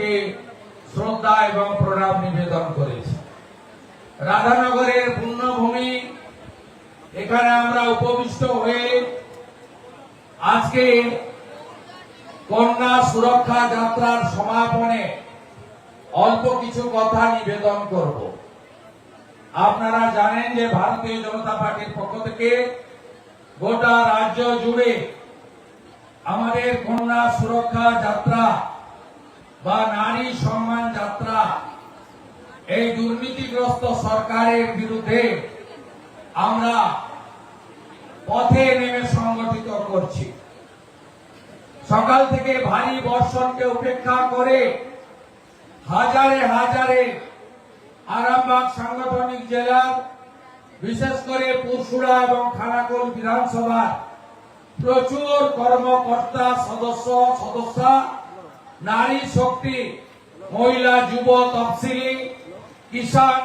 থেকে শ্রদ্ধা এবং প্রণাম নিবেদন করেছি। রাধানগরের পুণ্যভূমি এখানে আমরা উপবিষ্ট হয়ে আজকে কন্যা সুরক্ষা যাত্রার সমাপনে অল্প কিছু কথা নিবেদন করব। আপনারা জানেন যে ভারতীয় জনতা পার্টির পক্ষ থেকে গোটা রাজ্য জুড়ে আমাদের কন্যা সুরক্ষা যাত্রা বা নারী সম্মান যাত্রা, এই দুর্নীতিগ্রস্ত সরকারের বিরুদ্ধে আমরা পথে নেমে সংগঠিত করছি। সকাল থেকে ভারী বর্ষণকে উপেক্ষা করে হাজারে হাজারে আরামবাগ সাংগঠনিক জেলার, বিশেষ করে পুরসুরা এবং খানাকুল বিধানসভার প্রচুর কর্মকর্তা, সদস্য, সদস্যা নারী শক্তি, মহিলা, যুব তফসিলি কিষান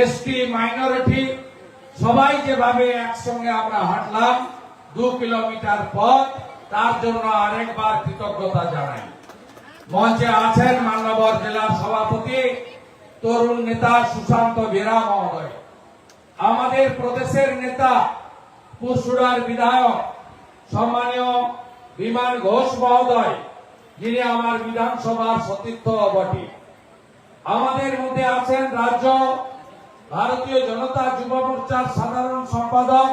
এসটি মাইনরিটি, সবাই যেভাবে একসঙ্গে আমরা হাঁটলাম দু কিলোমিটার পথ, তার জন্য আরেকবার কৃতজ্ঞতা জানাই। মঞ্চে আছেন মান্যবর জেলার সভাপতি তরুণ নেতা সুশান্ত বেরা মহোদয়। আমাদের প্রদেশের নেতা, পুরসুরার বিধায়ক, সম্মানীয় বিমান ঘোষ মহোদয় যিনি আমার বিধানসভার সতীর্থ বটে। আমাদের মধ্যে আছেন রাজ্য ভারতীয় জনতা যুব মোর্চার সাধারণ সম্পাদক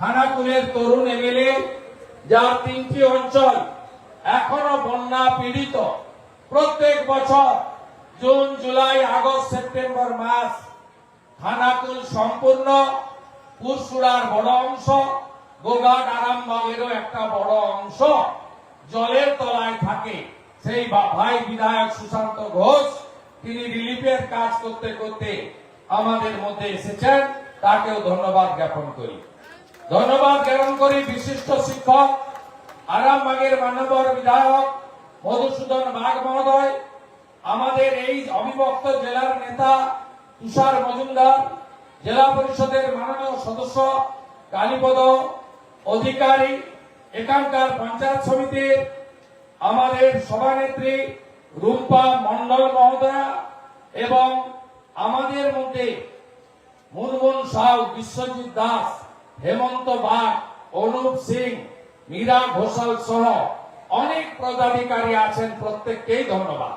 খানাকুলের তরুণ এমএলএ, যার তিনটি অঞ্চল এখনও বন্যা পীড়িত। প্রত্যেক বছর জুন, জুলাই, আগস্ট, সেপ্টেম্বর মাস খানাকুল সম্পূর্ণ পুরসুরার বড় অংশ, গোঘাট, আরামবাগেরও একটা বড় অংশ। জলের তলায় থাকে। সেই ভাই বিধায়ক সুশান্ত ঘোষ, তিনি রিলিফের কাজ করতে করতে আমাদের মধ্যে এসেছেন। তাকেও ধন্যবাদ জ্ঞাপন করি। ধন্যবাদ জ্ঞাপন করি বিশিষ্ট শিক্ষক, আরামবাগের মানবর বিধায়ক মধুসূদন বাগ মহোদয়, আমাদের এই অবিভক্ত জেলার নেতা তুষার মজুমদার, জেলা পরিষদের মাননীয় সদস্য কালীপদ অধিকারী এখানকার পঞ্চায়েত সমিতির আমাদের সভানেত্রী রুম্পা মন্ডল মহোদয়া এবং আমাদের মধ্যে মুনমুন সাউ, বিশ্বজিৎ দাস, হেমন্ত বাগ, অনুপ সিং, মীরা ঘোষাল সহ অনেক পদাধিকারী আছেন, প্রত্যেককেই ধন্যবাদ।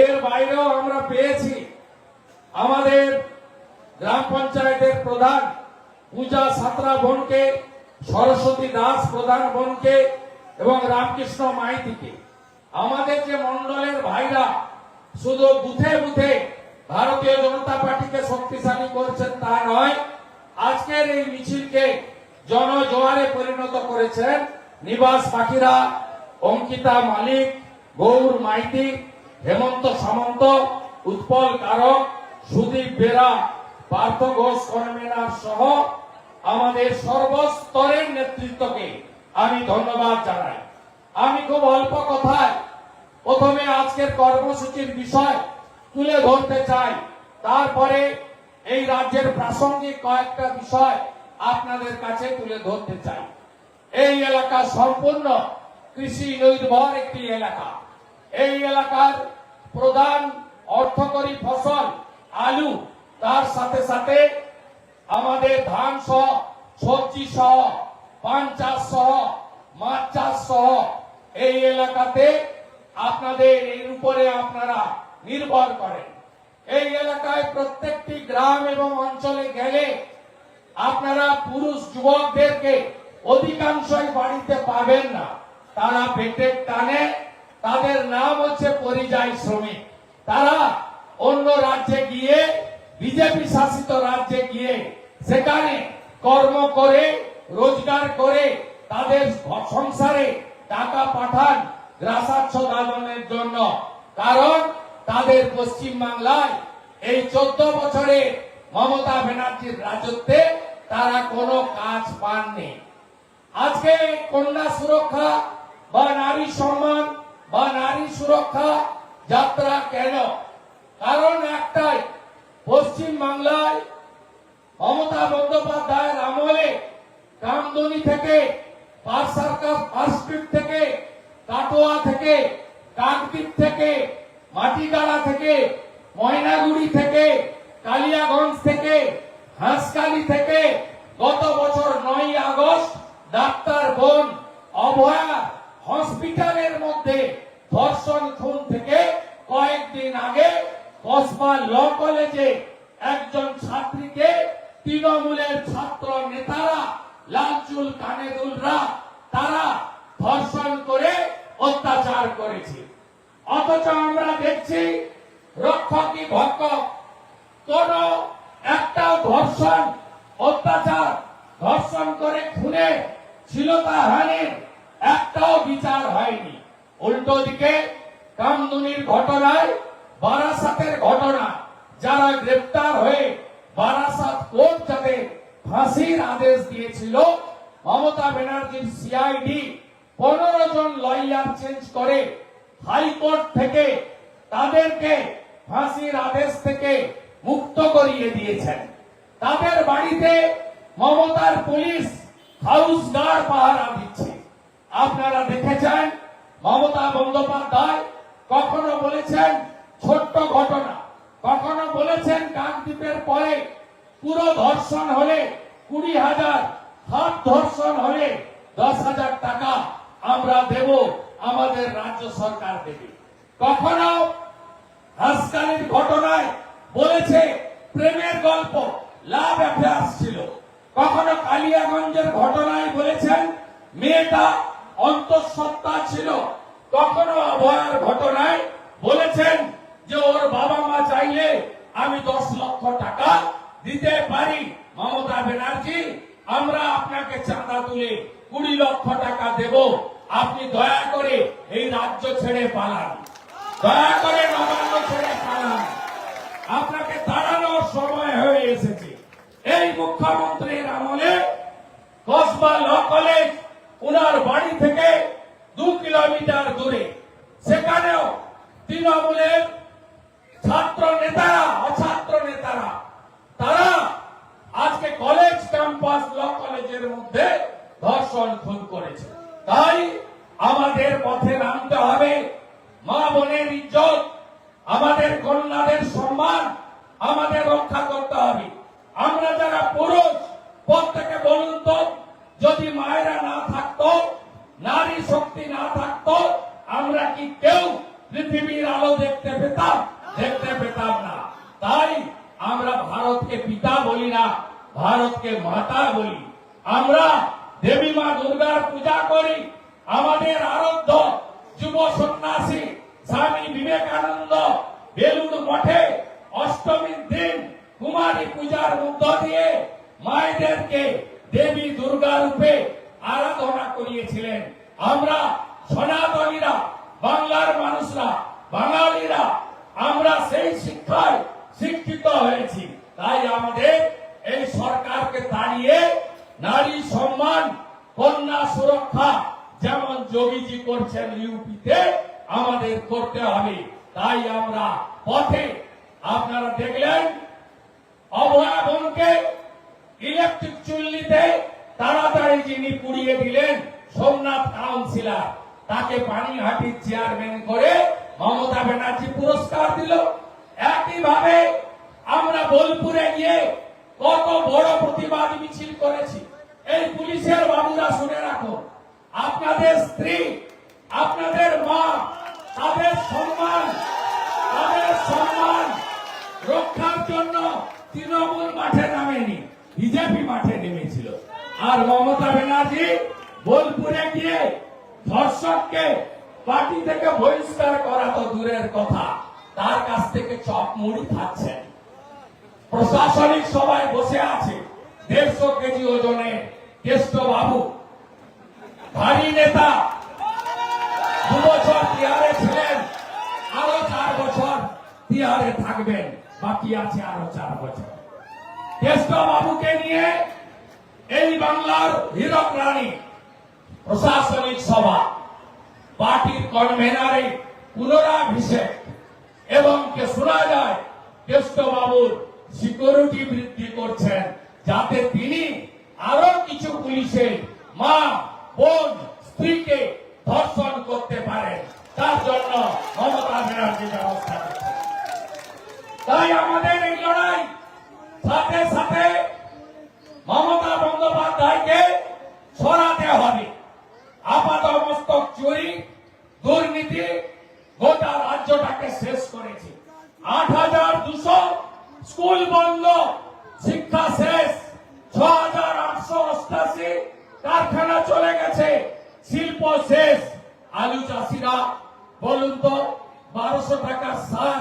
এর বাইরেও আমরা পেয়েছি আমাদের গ্রাম পঞ্চায়েতের প্রধান পূজা সাতরা বোনকে সরস্বতী দাস প্রধান বোনকে এবং রামকৃষ্ণ মাইতিকে। আমাদের যে মন্ডলের ভাইরা শুধু বুথে বুথে ভারতীয় জনতা পার্টিকে শক্তিশালী করছেন তা নয়, আজকের এই মিছিলকে জনজোয়ারে পরিণত করেছেন নিবাস পাখিরা অঙ্কিতা মালিক, গৌর মাইতি, হেমন্ত সামন্ত, উৎপল কারক, সুদীপ বেরা, পার্থ ঘোষ কনভেনার সহ আমাদের সর্বস্তরের নেতৃত্বকে আমি ধন্যবাদ জানাই। আমি খুব অল্প কথায় প্রথমে আজকের কর্মসূচির বিষয় তুলে ধরতে চাই। তারপরে এই রাজ্যের প্রাসঙ্গিক কয়েকটা বিষয় আপনাদের কাছে তুলে ধরতে চাই। এই এলাকা সম্পূর্ণ কৃষি নির্ভর একটি এলাকা। এই এলাকার প্রধান অর্থকরী ফসল আলু, তার সাথে সাথে আমাদের ধান সহ, সবজি সহ, পান চাষ সহ, মাছ চাষ সহ এই এলাকাতে আপনাদের এর উপরে আপনারা নির্ভর করেন। এই এলাকায় প্রত্যেকটি গ্রাম এবং অঞ্চলে গেলে আপনারা পুরুষ যুবকদেরকে অধিকাংশই বাড়িতে পাবেন না। তারা পেটের টানে, তাদের নাম হচ্ছে পরিযায়ী শ্রমিক। তারা অন্য রাজ্যে গিয়ে, বিজেপি শাসিত রাজ্যে গিয়ে সেখানে কর্ম করে, রোজগার করে, তাদের সংসারে টাকা পাঠান গ্রাসাচ্ছ দাদনের জন্য। কারণ তাদের পশ্চিম বাংলায় এই চোদ্দ বছরে মমতা ব্যানার্জির রাজত্বে তারা কোনো কাজ পাননি। আজকে কন্যা সুরক্ষা বা নারী সম্মান বা নারী সুরক্ষা যাত্রা কেন? কারণ একটাই, পশ্চিম বাংলায় মমতা বন্দ্যোপাধ্যায়ের আমলে কামদুনি থেকে পার্ক থেকে, কাটোয়া থেকে কাকদ্বীপ থেকে মাটিগাড়া থেকে, ময়নাগুড়ি থেকে, কালিয়াগঞ্জ থেকে হাঁসকালি থেকে, গত বছর নয় আগস্ট ডাক্তার বোন অভয়া হসপিটালের মধ্যে ধর্ষণ খুন থেকে কয়েকদিন আগে কসবা ল কলেজে একজন ছাত্রীকে তৃণমূলের ছাত্র নেতারা লালচুল কানেদুলরা, তারা ধর্ষণ করে অত্যাচার করেছে। অথচ আমরা দেখছি রক্ষকই ভক্ষক? কোন একটা ধর্ষণ, অত্যাচার, ধর্ষণ করে খুনে ছিলতা হানির একটাও বিচার হয়নি। উল্টো দিকে কামদুনির ঘটনায়, বারাসাতের ঘটনা, যারা গ্রেপ্তার হয়ে বারাসাত কোর্ট যাতে ফাঁসির আদেশ দিয়েছিল। মমতা ব্যানার্জির সিআইডি পনেরো জন লয়ার চেঞ্জ করে হাইকোর্ট থেকে তাদেরকে ফাঁসির আদেশ থেকে মুক্ত করিয়ে দিয়েছেন। তাদের বাড়িতে মমতার পুলিশ হাউস গার্ড পাহারা দিচ্ছে। আপনারা দেখেছেন মমতা বন্দ্যোপাধ্যায় কখনো বলেছেন, ছোট্ট ঘটনা। কখনো বলেছেন কাকদ্বীপের পরে পুরো ধর্ষণ হলে কুড়ি হাজার, হাত ধর্ষণ হলে দশ হাজার টাকা আমরা দেব, আমাদের রাজ্য সরকার দেবে। কখনো হাসকালির ঘটনায় বলেছে প্রেমের গল্প, লাভ অ্যাফেয়ার্স ছিল। কখনো কালিয়াগঞ্জের ঘটনায় বলেছেন মেয়েটা অন্তঃসত্ত্বা ছিল। কখনো অভয়ার ঘটনায় আমি দশ লক্ষ টাকা দিতে পারি। মমতা ব্যানার্জি, আমরা আপনাকে চাঁদা তুলে কুড়ি লক্ষ টাকা দেব। আপনি দয়া করে এই রাজ্য ছেড়ে পালান। দয়া করে নবান্ন ছেড়ে পালান। আপনাকে তাড়ানোর সময় হয়ে এসেছে। এই মুখ্যমন্ত্রীর আমলে কসবা ল কলেজ, উনার বাড়ি থেকে দু কিলোমিটার দূরে। সেখানেও তৃণমূলের ছাত্র নেতারা অছাত্র নেতারা তারা আজকে কলেজ ক্যাম্পাস ল কলেজের মধ্যে ধর্ষণ, খুন করেছে। তাই আমাদের পথে নামতে হবে। মা বোনের ইজ্জত, আমাদের কন্যাদের সম্মান, আমাদের রক্ষা করতে হবে। আমরা যারা পুরুষ, প্রত্যেকে বলুন তো, যদি মায়েরা না থাকতো, নারী শক্তি না থাকতো, আমরা কি কেউ পৃথিবীর আলো দেখতে পেতাম দেখতে পেতাম না তাই আমরা ভারতকে পিতা বলি না ভারতকে মাতা বলি আমরা দেবী মা দুর্গার পূজা করি আমাদের আরাধ্য যুব সন্ন্যাসী স্বামী বিবেকানন্দ বেলুর মঠে অষ্টমীর দিন কুমারী পূজার মধ্য দিয়ে মায়েদেরকে দেবী দুর্গা রূপে আরাধনা করিয়েছিলেন আমরা সনাতনীরা বাংলার মানুষরা বাঙালিরা আমরা সেই শিক্ষায় শিক্ষিত হয়েছি তাই আমাদের এই সরকারকে তাড়িয়ে নারী সম্মান, কন্যা সুরক্ষা যেমন যোগীজি করছেন ইউপিতে, আমাদের করতে হবে। তাই আমরা পথে আপনারা দেখলেন, অভয়া বোনকে ইলেকট্রিক চুল্লিতে তাড়াতাড়ি যিনি পুড়িয়ে দিলেন, সোমনাথ কাউন্সিলর, তাকে পানিহাটির চেয়ারম্যান করে মমতা ব্যানার্জি পুরস্কার দিল। একইভাবে আমরা বোলপুরে গিয়ে কত বড় প্রতিবাদ মিছিল করেছি। এই পুলিশের বাবুরা শুনে রাখো। আপনাদের স্ত্রী, আপনাদের মা, তাদের সম্মান তাদের সম্মান রক্ষার জন্য তৃণমূল মাঠে নামেনি, বিজেপি মাঠে নেমেছিল। আর মমতা ব্যানার্জি বোলপুরে গিয়ে ধর্ষককে পার্টি থেকে বহিষ্কার করা তো দূরের কথা। তার কাছ থেকে চপ মুড়ি খাচ্ছেন। প্রশাসনিক সবাই বসে আছে দেড়শো কেজি ওজনের কেষ্ট বাবু। ভারী নেতা। দু বছর তিহারে ছিলেন, আরও চার বছর তিহারে থাকবেন, বাকি আছে আরও চার বছর। কেষ্ট বাবুকে নিয়ে এই বাংলার হীরক রানী প্রশাসনিক সভা, পার্টির কনভেনারে পুনরাভিষেক এবং কে শোনা যায় কেষ্ট বাবুর সিকিউরিটি বৃদ্ধি করছেন, যাতে তিনি আরও কিছু পুলিশের মা, বোন, স্ত্রীকে ধর্ষণ করতে পারেন তার জন্য মমতা ব্যানার্জি ব্যবস্থা তাই আমাদের এই লড়াই সাথে সাথে মমতা বন্দ্যোপাধ্যায়কে সরাতে হবে। আপাত মস্তক চুরি, দুর্নীতি গোটা রাজ্যটাকে শেষ করেছে। আট হাজার দুশো স্কুল বন্ধ, শিক্ষা শেষ ছ হাজার আটশো অষ্টাশি কারখানা চলে গেছে, শিল্প শেষ। আলু চাষিরা, বলুন তো, বারোশো টাকার সার,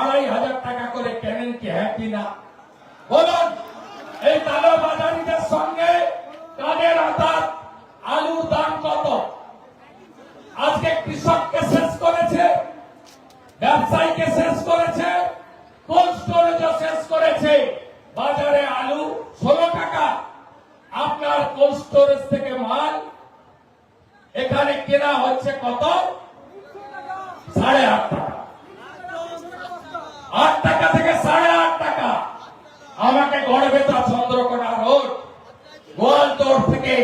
আড়াই হাজার টাকা করে কেনেন কি হ্যাপি না? বলুন, এই কালো বাজারিদের সঙ্গে কাদের অর্থাৎ আলুর দাম কত? আজকে কৃষককে শেষ করেছে, ব্যবসায়ীকে শেষ করেছে কোল্ড শেষ করেছে। বাজারে আলু ষোলো টাকা। আপনার কোল্ড স্টোরেজ থেকে মাল। এখানে কেনা হচ্ছে কত? সাড়ে আট টাকা। আট টাকা থেকে সাড়ে আট টাকা। আমাকে গড়বেতা চন্দ্রকোনা রোড। গোয়ালতোড় থেকে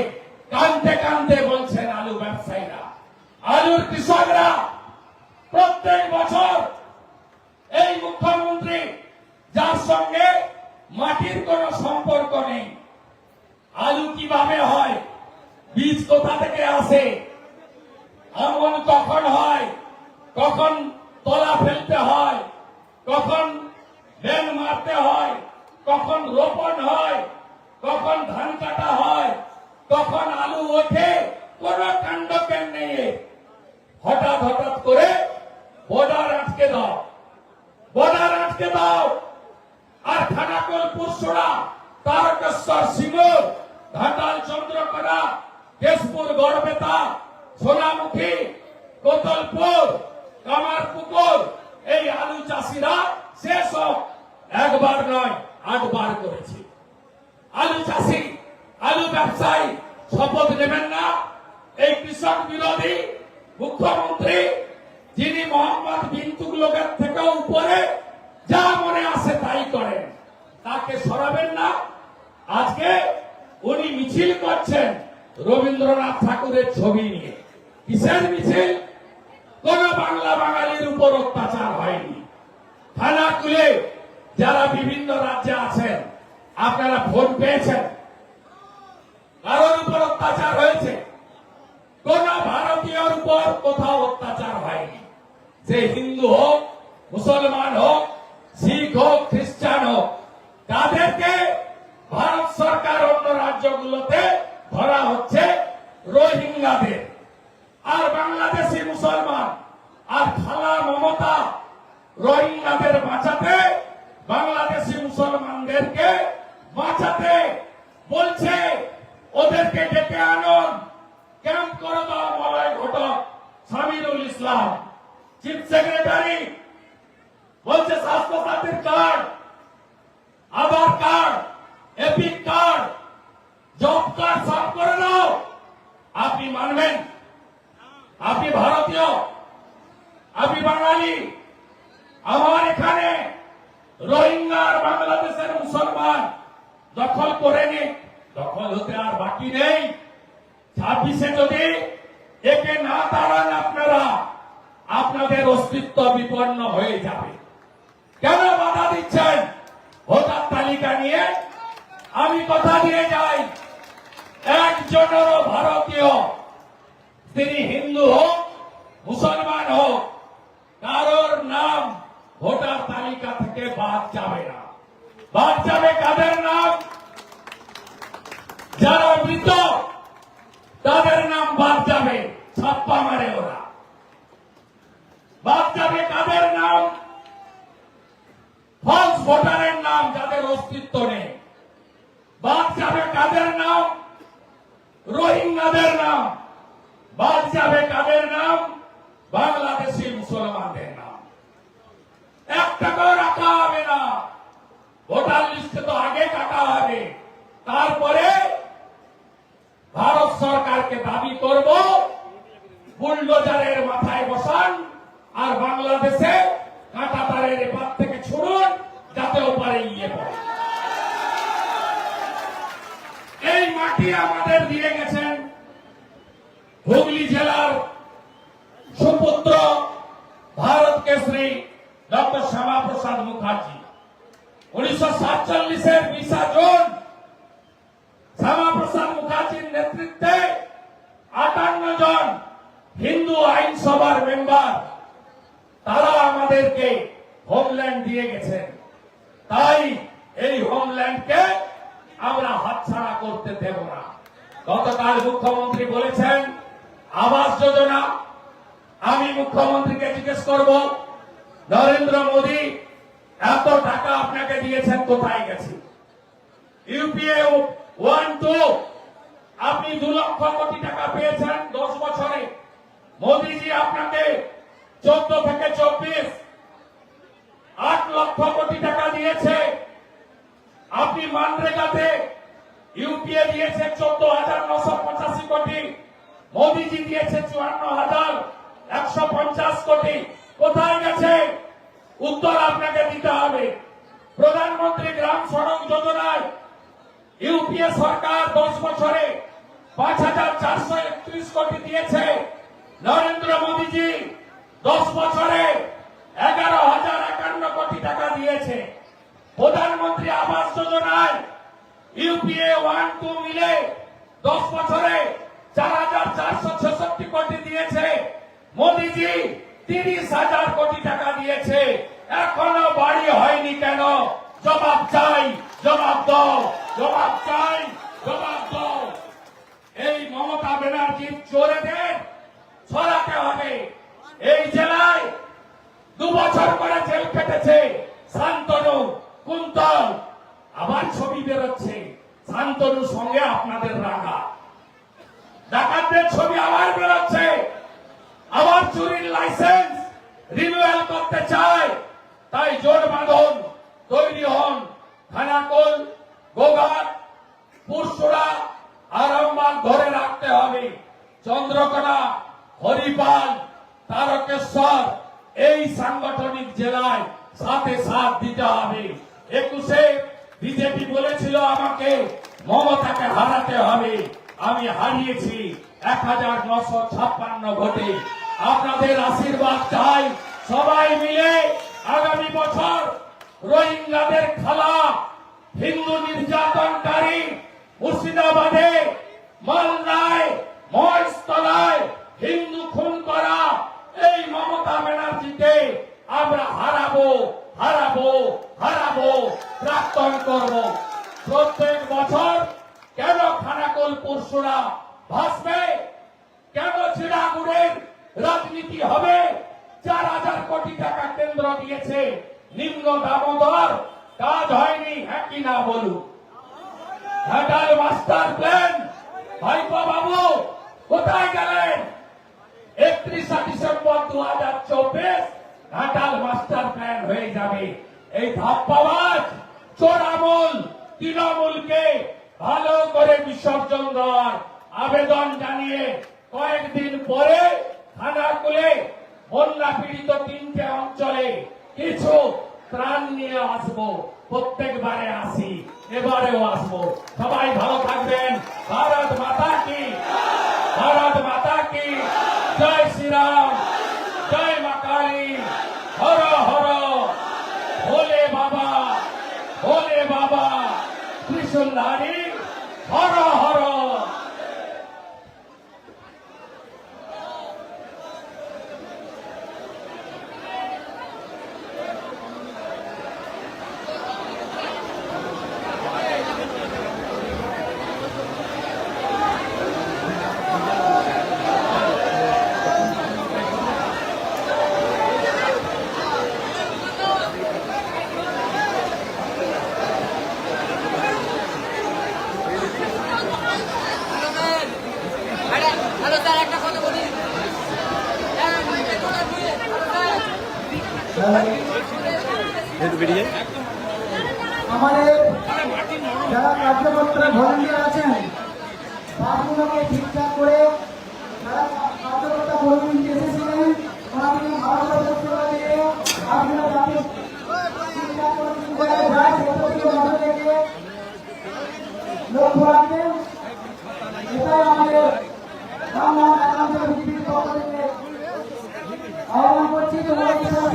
কানতে কানতে বলছেন আলু ব্যবসায়ীরা। আলুর কৃষকরা প্রত্যেক বছর এই মুখ্যমন্ত্রী, যার সঙ্গে মাটির কোনো সম্পর্ক নেই। আলু কীভাবে হয়? বীজ কোথা থেকে আসে? আমন কখন হয়? কখন তলা ফেলতে হয়? কখন বেল মারতে হয়? কখন রোপণ হয়? কখন ধান কাটা হয়? কখন আলু ওঠে? কোন কাণ্ড নেই। হঠাৎ হঠাৎ করে বর্ডার আটকে দাও। বর্ডার আটকে দাও। আর খানাকুল পুরসুরা তারকেশ্বর সিঙ্গুর ঘাটাল চন্দ্রকোনা, কেশপুর গড়বেতা, সোনামুখী, কোতলপুর, কামারপুকুর, এই আলু চাষিরা শেষ হোক। একবার নয়, আটবার করেছে। আলু চাষি, আলু ব্যবসায়ী, শপথ নেবেন না। এই কৃষক বিরোধী মুখ্যমন্ত্রী যিনি মোহাম্মদ বিন তুগলকের থেকেও উপরে, যা মনে আসে তাই করেন। তাকে সরাবেন না। আজকে উনি মিছিল করছেন রবীন্দ্রনাথ ঠাকুরের ছবি নিয়ে। কিসের মিছিল? কোন বাংলা বাঙালির উপর অত্যাচার হয়নি। থানা তুলে যারা বিভিন্ন রাজ্যে আছেন, আপনারা ফোন পেয়েছেন। কারোর উপর অত্যাচার হয়েছে। কোন ভারতীয়র উপর কোথাও অত্যাচার হয়নি। সে হিন্দু হোক, মুসলমান হোক, শিখ হোক, খ্রিস্টান হোক, তাদেরকে ভারত সরকার অন্য রাজ্যগুলোতে ধরা হচ্ছে রোহিঙ্গাদের। আর বাংলাদেশি মুসলমান আর খালা মমতা রোহিঙ্গাদের বাঁচাতে বাংলাদেশি মুসলমানদেরকে বাঁচাতে বলছে, ওদেরকে ডেকে আনুন। ক্যাম্প করে দাও মলয় ঘটক সামিরুল ইসলাম। চিফ সেক্রেটারি বলছে স্বাস্থ্য সাথীর card Aadhaar card EPIC card job card সব করে দাও আপনি মানবেন? আপনি ভারতীয়? আপনি বাঙালি? আমার এখানে রোহিঙ্গা আর বাংলাদেশের মুসলমান দখল করে নিক। দখল হতে আর বাকি নেই। ছাব্বিশে যদি একে না দাঁড়ান আপনারা আপনাদের অস্তিত্ব বিপন্ন হয়ে যাবে। কেন বাধা দিচ্ছেন? ভোটার তালিকা নিয়ে আমি কথা দিয়ে যাই। একজনেরও ভারতীয়, তিনি হিন্দু হোক, মুসলমান হোক, কারোর নাম ভোটার তালিকা থেকে বাদ যাবে না। বাদ যাবে কাদের নাম? যারা মৃত, তাদের নাম বাদ যাবে, ছাপ্পা মারে ওরা। যাবে কাদের নাম? ফলস ভোটারের নাম যাদের অস্তিত্ব নেই। যাবে কাদের নাম? রোহিঙ্গাদের নাম। যাবে কাদের নাম? বাংলাদেশি মুসলমানদের নাম। এক টাকাও রাখা হবে না। ভোটার লিস্টে তো আগে কাটা হবে। তারপরে ভারত সরকারকে দাবি করব, বুলডোজারের মাথায় বসান। আর বাংলাদেশে কাঁটা তারের এপার থেকে ছুড়ুন, যাতে ওপারে গিয়ে পড়ে। এই মাটি আমাদের দিয়ে গেছেন হুগলি জেলার সুপুত্র পদ্মশ্রী ডক্টর শ্যামা প্রসাদ মুখার্জি। উনিশশো সাতচল্লিশের বিশা জুন শ্যামা প্রসাদ মুখার্জির নেতৃত্বে আটান্ন জন হিন্দু আইনসভার মেম্বার তারা আমাদেরকে হোমল্যান্ড দিয়ে গেছেন তাই এই হোমল্যান্ডকে আমরা হাতছাড়া করতে দেব না। গতকাল মুখ্যমন্ত্রী বলেছেন, আবাস যোজনা, আমি মুখ্যমন্ত্রীকে জিজ্ঞেস করব, নরেন্দ্র মোদী, এত টাকা আপনাকে দিয়েছেন, কোথায় গেছে? ইউপিএ ওয়ান টু, আপনি দু লক্ষ কোটি টাকা পেয়েছেন দশ বছরে। মোদীজি আপনাকে চোদ্দ থেকে চব্বিশ। আট লক্ষ কোটি টাকা দিয়েছে। আপনি মানরেগাতে ইউপিএ দিয়েছে চোদ্দ হাজার নশো পঁচাশি কোটি। মোদীজি দিয়েছে চুয়ান্ন হাজার একশো পঞ্চাশ কোটি। কোথায় গেছে? উত্তর আপনাকে দিতে হবে। প্রধানমন্ত্রী গ্রাম সড়ক যোজনায় ইউপিএ সরকার দশ বছরে পাঁচ হাজার চারশো একত্রিশ কোটি দিয়েছে। নরেন্দ্র মোদীজি দশ বছরে এগারো হাজার একান্ন কোটি টাকা দিয়েছে। প্রধানমন্ত্রী আবাস যোজনায় ইউপিএ ওয়ান টু মিলে দশ বছরে চার হাজার চারশো ছেষট্টি কোটি দিয়েছে। মোদীজি তিরিশ হাজার কোটি টাকা দিয়েছে। এখনও বাড়ি হয়নি কেন? জবাব চাই, জবাব দাও, জবাব চাই, জবাব দাও। এই মমতা ব্যানার্জির চোরেদের ছড়াতে হবে। এই জেলায় দু বছর করে জেল কেটেছে শান্তনু কুন্তল। আবার ছবি বেরোচ্ছে, শান্তনুর সঙ্গে আপনাদের রাখা ডাকাতদের ছবি আবার বেরোচ্ছে। আবার চুরির লাইসেন্স রিনিউয়াল করতে চায়। তাই জোট বাঁধন তৈরি হন খানাকুল গোঘাট পুরসুরা, আরামবাগ ধরে রাখতে হবে। চন্দ্রকোনা, হরিপাল তারকেশ্বর এই সাংগঠনিক জেলায় সাথে সাথ দিতে হবে। একুশে বিজেপি বলেছিল আমাকে মমতাকে হারাতে হবে। আমি হারিয়েছি এক হাজার নশো ছাপ্পান্ন ভোটে। আপনাদের আশীর্বাদ চাই। সবাই মিলে আগামী বছর রোহিঙ্গাদের খেলা, হিন্দু নির্যাতনকারী, মুর্শিদাবাদে, মালদায়, মহেশতলায় হিন্দু খুন করা এই মমতা ব্যানার্জিকে আমরা হারাবো হারাবো হারাবো প্রাক্তন করব প্রত্যেক বছর কেন খানাকুল পরশুরা ভাসবে কেন চিড়াগুড়ের রাজনীতি হবে চার হাজার কোটি টাকা কেন্দ্র দিয়েছে নিম্ন দামোদর কাজ হয়নি হ্যাঁ কি না বলুন ঘাটাল মাস্টার প্ল্যান ভাইপো বাবু কোথায় গেলেন একত্রিশে ডিসেম্বর দু হাজার চব্বিশ ঘাটাল মাস্টার প্ল্যান হয়ে যাবে এই ধাপ্পাবাজ চোরামূল তৃণমূলকে ভালো করে বিসর্জন দেওয়ার আবেদন জানিয়ে কয়েকদিন পরে খানাকুলে বন্যা পীড়িত তিনটে অঞ্চলে কিছু ত্রাণ নিয়ে আসব প্রত্যেকবারে আসি এবারেও আসব সবাই ভালো থাকবেন ভারত মাতা কি ভারত মাতা কি জয় শ্রীরাম জয় মা কালী হর হর ভোলে বাবা ভোলে বাবা ত্রিশুলধারী হর হর আরে হ্যালো স্যার একটা কথা বলি হ্যাঁ, হ্যালো, স্যার। আমাদের যারা কার্যকর্তা ভলেন্টিয়ার আছেন বাসগুলোকে ঠিকঠাক করে যারা কার্যকর্তা ভলেন্টিয়ার এসেছিলেন ওনাদেরকে ভালো করে দেখতে দিয়ে বাসগুলো যাতে ঠিকঠাক করে ঠিক জায়গায় যায় সেটার দিকে নজর রেখে লক্ষ্য রাখবেন এটাই আমাদের বাংলা একাংশের বিজেপির পক্ষ থেকে আহ্বান করছি তোমরা এই সমস্ত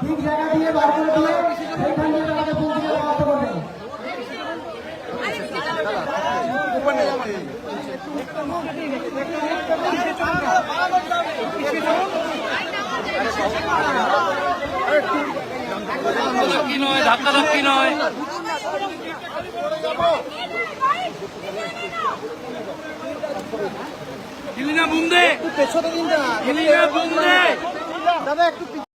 ঠিক জায়গা দিয়ে বার করে দিয়ে সেইখান দিয়ে তাকে পৌঁছে দেওয়া করতে পারবে ধাক্কি নয় ধাক্কা ধাক্কি নয় হিলিনা বুম দে হিলিনা বুম দে আমি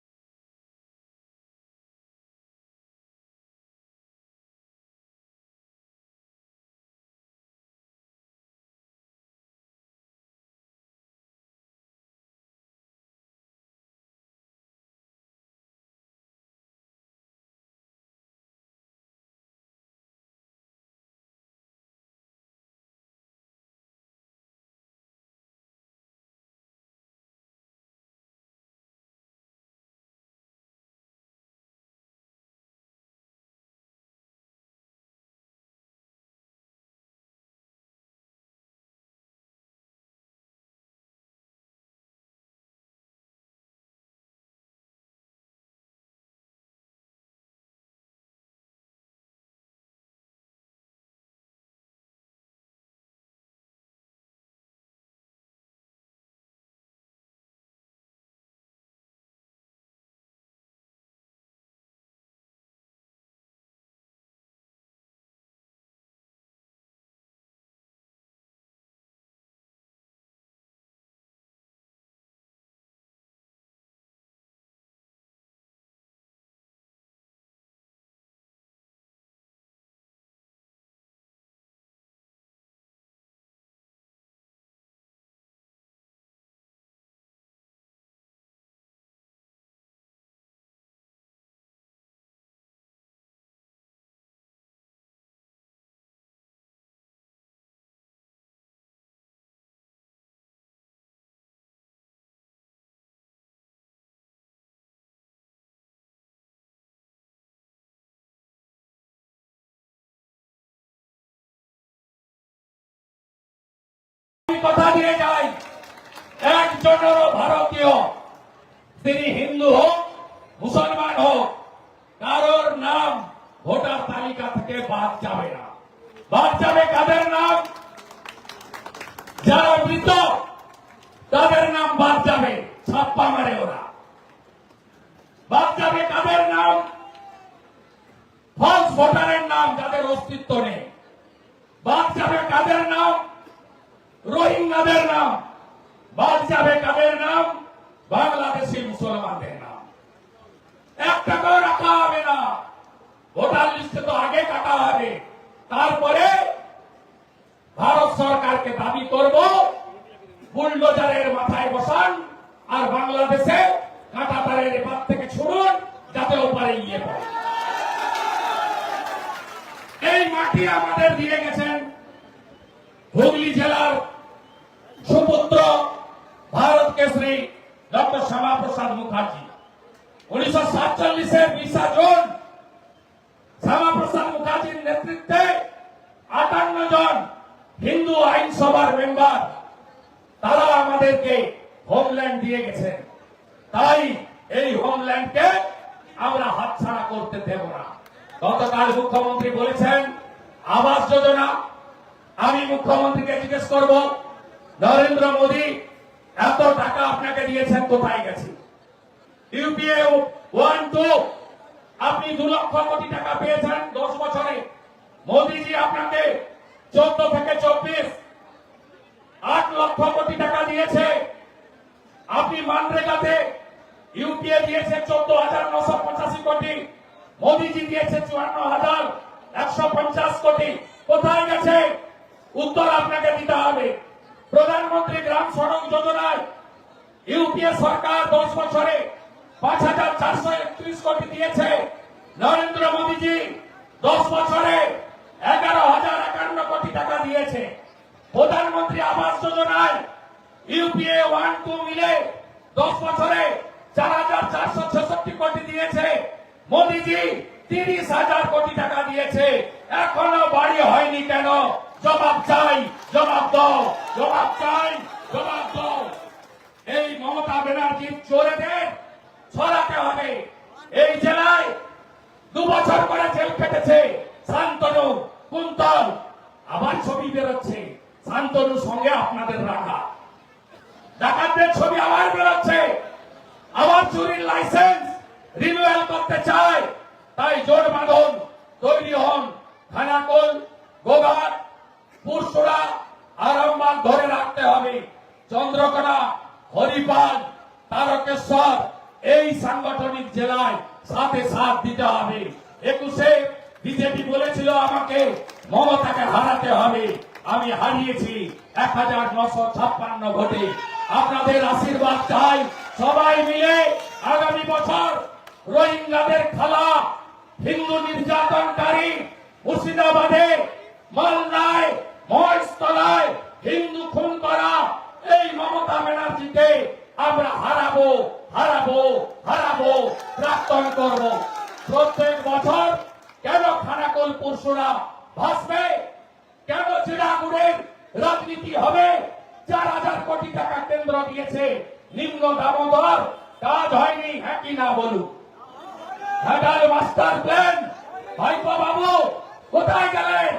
কথা দিয়ে যাই একজনেরও ভারতীয়, তিনি হিন্দু হোক, মুসলমান হোক, কারোর নাম ভোটার তালিকা থেকে বাদ যাবে না। বাদ যাবে কাদের নাম? যারা মৃত, তাদের নাম বাদ যাবে, ছাপ্পা মারে ওরা। বাদ যাবে কাদের নাম? ফলস ভোটারের নাম, যাদের অস্তিত্ব নেই। বাদ যাবে কাদের নাম? রোহিঙ্গাদের নাম বাদ যাবে কাদের নাম, বাংলাদেশি মুসলমানদের নাম। এক টাকাও রাখা হবে না। ভোটার লিস্টে তো আগে কাটা হবে। তারপরে ভারত সরকারকে দাবি করব, বুলডোজারের মাথায় বসান আর বাংলাদেশে কাঁটা তারের এপার থেকে ছুড়ুন, যাতে ওপারে গিয়ে পড়ে। এই মাটি আমাদের দিয়ে গেছেন হুগলি জেলার কেশরী ডক্টর শ্যামাপ্রসাদ মুখার্জি। উনিশশো সাতচল্লিশের বিশা জুন শ্যামাপ্রসাদ মুখার্জির নেতৃত্বে আটান্ন জন হিন্দু আইনসভার মেম্বার, তারা আমাদেরকে হোমল্যান্ড দিয়ে গেছেন। তাই এই হোমল্যান্ডকে আমরা হাতছাড়া করতে দেব না। গতকাল মুখ্যমন্ত্রী বলেছেন, আবাস যোজনা, আমি মুখ্যমন্ত্রীকে জিজ্ঞেস করব, নরেন্দ্র মোদী এত টাকা আপনাকে দিয়েছেন, কোথায় গেছে? ইউপিএ ওয়ান টু, আপনি দু লক্ষ কোটি টাকা পেয়েছেন দশ বছরে। মোদীজি আপনাকে চোদ্দ থেকে চব্বিশ, আট লক্ষ কোটি টাকা দিয়েছে। আপনি মানরেগাতে ইউপিএ দিয়েছে চোদ্দ হাজার নশো পঁচাশি কোটি, মোদীজি দিয়েছে চুয়ান্ন হাজার একশো পঞ্চাশ কোটি। কোথায় গেছে? উত্তর আপনাকে দিতে হবে। প্রধানমন্ত্রী গ্রাম সড়ক যোজনায় ইউপিএ সরকার দশ বছরে পাঁচ হাজার চারশো একত্রিশ কোটি দিয়েছে। নরেন্দ্র মোদীজি দশ বছরে এগারো হাজার একান্ন কোটি টাকা দিয়েছে। প্রধানমন্ত্রী আবাস যোজনায় ইউপিএ ওয়ান টু মিলে দশ বছরে চার হাজার চারশো ছেষট্টি কোটি দিয়েছে। মোদীজি তিরিশ হাজার কোটি টাকা দিয়েছে। এখনও বাড়ি হয়নি কেন? জবাব চাই, জবাব দাও, জবাব চাই, জবাব দাও। এই মমতা ব্যানার্জির চোরেদের হারাতে হবে। এই জেলায় দু বছর করে জেল কেটেছে শান্তনু কুন্তল। আবার ছবি বেরোচ্ছে, শান্তনুর সঙ্গে আপনাদের রাখা। ডাকাতদের ছবি আবার বেরোচ্ছে। আবার চুরির লাইসেন্স রিনিউয়াল করতে চায়, তাই জোর বাঁধন তৈরি হন খানাকুল গোঘাট পুরসুরা আরামবাগ ধরে রাখতে হবে। চন্দ্রকোনা, হরিপাল, তারকেশ্বর, এই সাংগঠনিক জেলায় সাথে সাথ দিতে হবে। একুশে বিজেপি বলেছিল আমাকে মমতাকে হারাতে হবে। আমি হারিয়েছি এক হাজার নশো ছাপ্পান্ন ভোটে। আপনাদের আশীর্বাদ চাই। সবাই মিলে আগামী বছর রোহিঙ্গাদের খেলা হিন্দু নির্যাতনকারী মুর্শিদাবাদে, মালদায় মহেশতলায় হিন্দু খুন করা, এই মমতা ব্যানার্জিকে আমরা হারাবো হারাবো হারাবো, প্রাক্তন করব। প্রত্যেক বছর কেন খানাকুল পরশুরা ভাসবে? কেন চিড়াগুড়ের রাজনীতি হবে? চার হাজার কোটি টাকা কেন্দ্র দিয়েছে নিম্ন দামোদর। কাজ হয়নি হ্যাঁ কি না বলুন? ঘাটাল মাস্টার প্ল্যান ভাইপো বাবু, কোথায় গেলেন?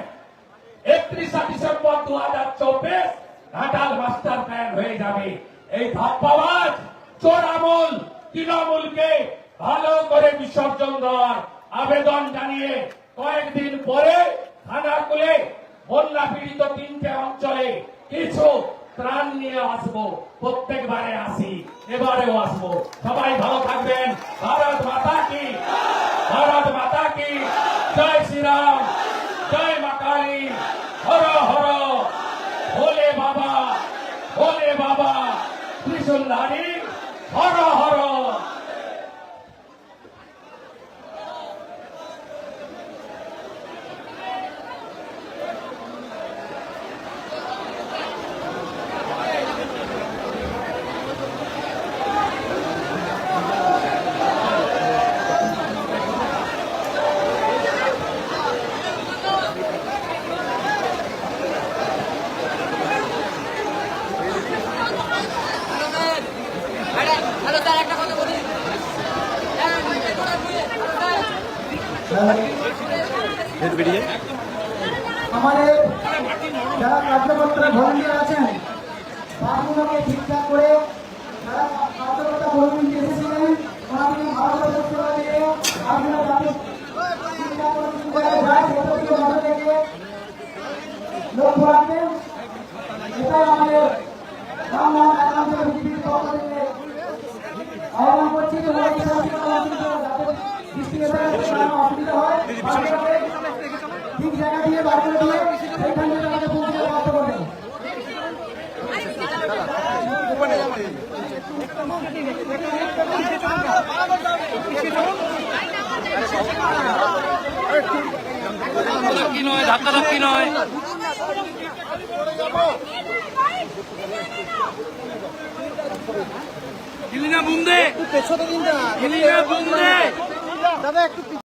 ডিসেম্বর দু হাজার চব্বিশ ঘাটাল মাস্টার প্ল্যান হয়ে যাবে। এই ধাপ্পাবাজ চোরামূল তৃণমূলকে ভালো করে বিসর্জন দেওয়ার আবেদন জানিয়ে কয়েকদিন পরে খানাকুলে বন্যা পীড়িত তিনটে অঞ্চলে কিছু ত্রাণ নিয়ে আসব। প্রত্যেকবারে আসি, এবারেও আসব। সবাই ভালো থাকবেন। ভারত মাতা কি? ভারত মাতা কি? জয় শ্রীরাম জয় মা কালী হর হর ভোলে বাবা ওরে বাবা ত্রিশুলধারী নারী হর হ্যালো স্যার আরে হ্যালো স্যার একটা কথা বলি হ্যাঁ, হ্যালো স্যার আমাদের যারা কার্যকর্তা ভলেন্টিয়ার আছেন বাসগুলোকে ঠিকঠাক করে যারা কার্যকর্তা ভলেন্টিয়ার এসেছিলেন ওনাদেরকে ভালোভাবে সেবা দিয়ে বাসগুলো যাতে ঠিকঠাক করে ঠিক করে যায় সেটার দিকে নজর রেখে লক্ষ্য রাখবেন এটাই আমাদের বাংলা একান্ত পৃথিবীর পক্ষ থেকে আহ্বান করছি যে ওনাকে যাতে দৃষ্টি যাতে অসুবিধা হয় বাসগুলোকে ঠিক জায়গা দিয়ে ধাক্কাধাক্কি নয় ধাক্কাধাক্কি নয় কিলিনা বুম দে কিলিনা দাদা। দে